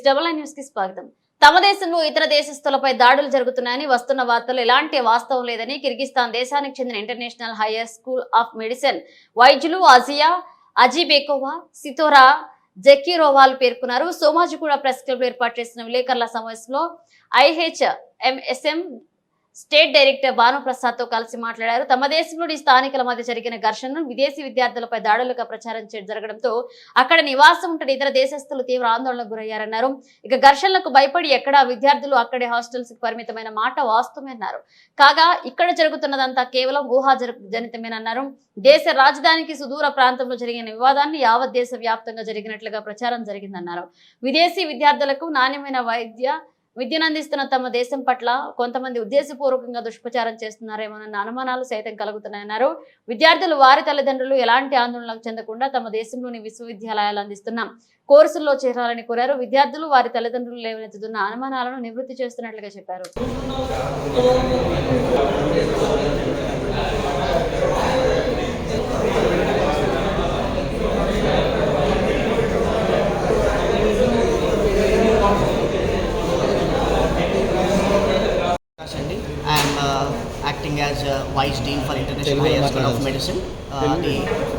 Yes double న్యూస్కి స్వాగతం. తమ దేశంలో ఇతర దేశస్తులపై దాడులు జరుగుతున్నాయని వస్తున్న వార్తలు ఎలాంటి వాస్తవం లేదని కిర్గిస్తాన్ దేశానికి చెందిన international higher school of medicine వైద్యులు అజియా అజీబేకోవా సితోరా జకీరోవాల్ పేర్కొన్నారు. సోమాజిగూడ ప్రెస్ క్లబ్ ఏర్పాటు చేసిన విలేకరుల సమావేశంలో ఐహెచ్ఎంఎస్ఎం స్టేట్ డైరెక్టర్ భానుప్రసాద్తో కలిసి మాట్లాడారు. తమ దేశంలోని స్థానికుల మధ్య జరిగిన ఘర్షణను విదేశీ విద్యార్థులపై దాడులుగా ప్రచారం జరగడంతో అక్కడ నివాసం ఉంటున్న ఇతర దేశస్తులు తీవ్ర ఆందోళనకు గురయ్యారన్నారు. ఇక ఘర్షణలకు భయపడి ఎక్కడ విద్యార్థులు అక్కడే హాస్టల్స్కి పరిమితమైన మాట వాస్తవమన్నారు. కాగా ఇక్కడ జరుగుతున్నదంతా కేవలం ఊహా జనితమేనన్నారు దేశ రాజధానికి సుదూర ప్రాంతంలో జరిగిన వివాదాన్ని యావత్ దేశ వ్యాప్తంగా జరిగినట్లుగా ప్రచారం జరిగిందన్నారు. విదేశీ విద్యార్థులకు నాణ్యమైన వైద్య విద్యను అందిస్తున్న తమ దేశం పట్ల కొంతమంది ఉద్దేశపూర్వకంగా దుష్ప్రచారం చేస్తున్నారేమోనన్న అనుమానాలు సైతం కలుగుతున్నాయన్నారు. విద్యార్థులు వారి తల్లిదండ్రులు ఎలాంటి ఆందోళనలకు చెందకుండా తమ దేశంలోని విశ్వవిద్యాలయాలు అందిస్తున్న. కోర్సుల్లో చేరాలని కోరారు. విద్యార్థులు వారి తల్లిదండ్రులు లేవనెత్తుతున్న అనుమానాలను నివృత్తి చేస్తున్నట్లుగా చెప్పారు. As vice dean for international higher school of medicine అది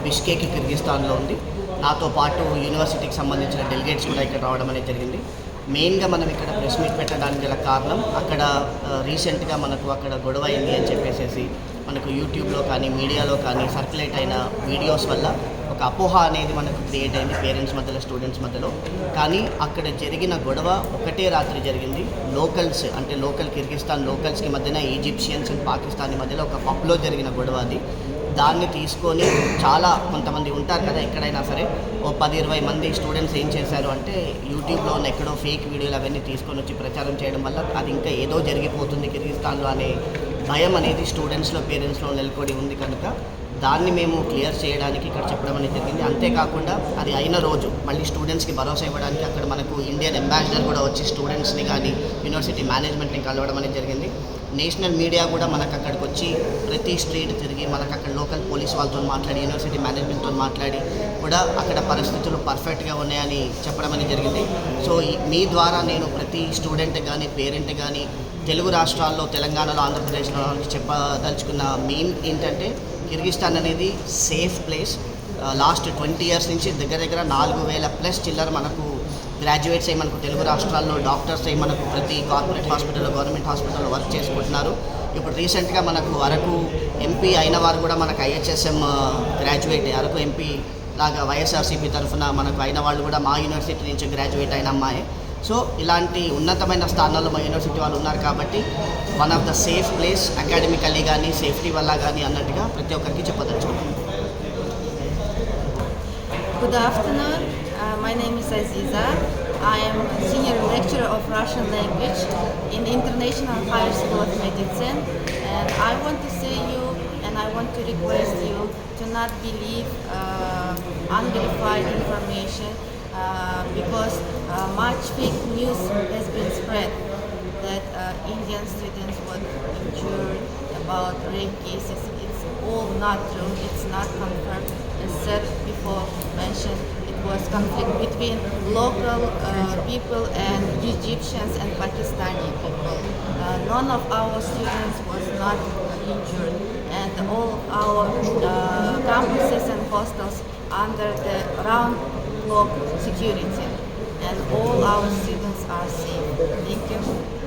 బిష్కేక్ కిర్గిస్తాన్లో ఉంది. నాతో పాటు యూనివర్సిటీకి సంబంధించిన డెలిగేట్స్ కూడా ఇక్కడ రావడం అనేది జరిగింది. మెయిన్గా మనం ఇక్కడ ప్రెస్ మీట్ పెట్టడానికి గల కారణం అక్కడ రీసెంట్గా మనకు అక్కడ గొడవ అయింది అని చెప్పేసి మనకు యూట్యూబ్లో కానీ మీడియాలో కానీ సర్క్యులేట్ అయిన వీడియోస్ వల్ల ఒక అపోహ అనేది మనకు క్రియేట్ అయింది పేరెంట్స్ మధ్యలో స్టూడెంట్స్ మధ్యలో. కానీ అక్కడ జరిగిన గొడవ ఒకటే రాత్రి జరిగింది. లోకల్స్ అంటే లోకల్ కిర్గిస్తాన్ లోకల్స్కి మధ్యన ఈజిప్షియన్స్ అండ్ పాకిస్తాన్ మధ్యలో ఒక పబ్లో జరిగిన గొడవ అది. దాన్ని తీసుకొని చాలా కొంతమంది ఉంటారు కదా ఎక్కడైనా సరే ఓ పది ఇరవై మంది స్టూడెంట్స్ ఏం చేశారు అంటే యూట్యూబ్లో ఉన్న ఎక్కడో ఫేక్ వీడియోలు అవన్నీ తీసుకొని వచ్చి ప్రచారం చేయడం వల్ల అది ఇంకా ఏదో జరిగిపోతుంది కిర్గిస్తాన్లో అనే భయం అనేది స్టూడెంట్స్లో పేరెంట్స్లో నెలకొని ఉంది కనుక దాన్ని మేము క్లియర్ చేయడానికి ఇక్కడ చెప్పడం అనేది జరిగింది. అంతేకాకుండా అది అయిన రోజు మళ్ళీ స్టూడెంట్స్కి భరోసా ఇవ్వడానికి అక్కడ మనకు ఇండియన్ అంబాసిడర్ కూడా వచ్చి స్టూడెంట్స్ని కానీ యూనివర్సిటీ మేనేజ్మెంట్ని కలవడం అనేది జరిగింది. నేషనల్ మీడియా కూడా మనకు అక్కడికి వచ్చి ప్రతి స్ట్రీట్ తిరిగి మనకు అక్కడ లోకల్ పోలీస్ వాళ్ళతో మాట్లాడి యూనివర్సిటీ మేనేజ్మెంట్తో మాట్లాడి కూడా అక్కడ పరిస్థితులు పర్ఫెక్ట్గా ఉన్నాయని చెప్పడం అనేది జరిగింది. సో మీ ద్వారా నేను ప్రతి స్టూడెంట్ కానీ పేరెంట్ కానీ తెలుగు రాష్ట్రాల్లో తెలంగాణలో ఆంధ్రప్రదేశ్లో చెప్పదలుచుకున్న మెయిన్ ఏంటంటే కిర్గిస్తాన్ అనేది safe place last twenty years నుంచి దగ్గర దగ్గర నాలుగు వేల ప్లస్ చిల్లర మనకు గ్రాడ్యుయేట్స్ అయ్యి మనకు తెలుగు రాష్ట్రాల్లో డాక్టర్స్ అయ్యి మనకు ప్రతి కార్పొరేట్ హాస్పిటల్లో గవర్నమెంట్ హాస్పిటల్లో వర్క్ చేసుకుంటున్నారు. ఇప్పుడు రీసెంట్గా మనకు అరకు ఎంపీ అయిన వారు కూడా మనకు ఐహెచ్ఎస్ఎం గ్రాడ్యుయేట్ అరకు ఎంపీ లాగా వైఎస్ఆర్సీపీ తరఫున మనకు అయిన వాళ్ళు కూడా మా యూనివర్సిటీ నుంచి గ్రాడ్యుయేట్ అయిన అమ్మాయి. సో ఇలాంటి ఉన్నతమైన స్థానాల్లో మా యూనివర్సిటీ వాళ్ళు ఉన్నారు కాబట్టి one of the safe place academically కానీ సేఫ్టీ వల్ల కానీ అన్నట్టుగా ప్రతి ఒక్కరికి చెప్పదచ్చు good afternoon my name is Aziza M senior lecturer of Russian language in international higher school of medicine and I want to say you and I want to request you to not believe unverified information much fake news has been spread that uh, Indian students were injured about rape cases. It's all not true. It's not confirmed. As said before mentioned, it was conflict between local uh, people and Egyptians and Pakistani people. Uh, none of our students was not injured, and all our uh, campuses and hostels under the round-clock security, and all our students are safe. Thank you.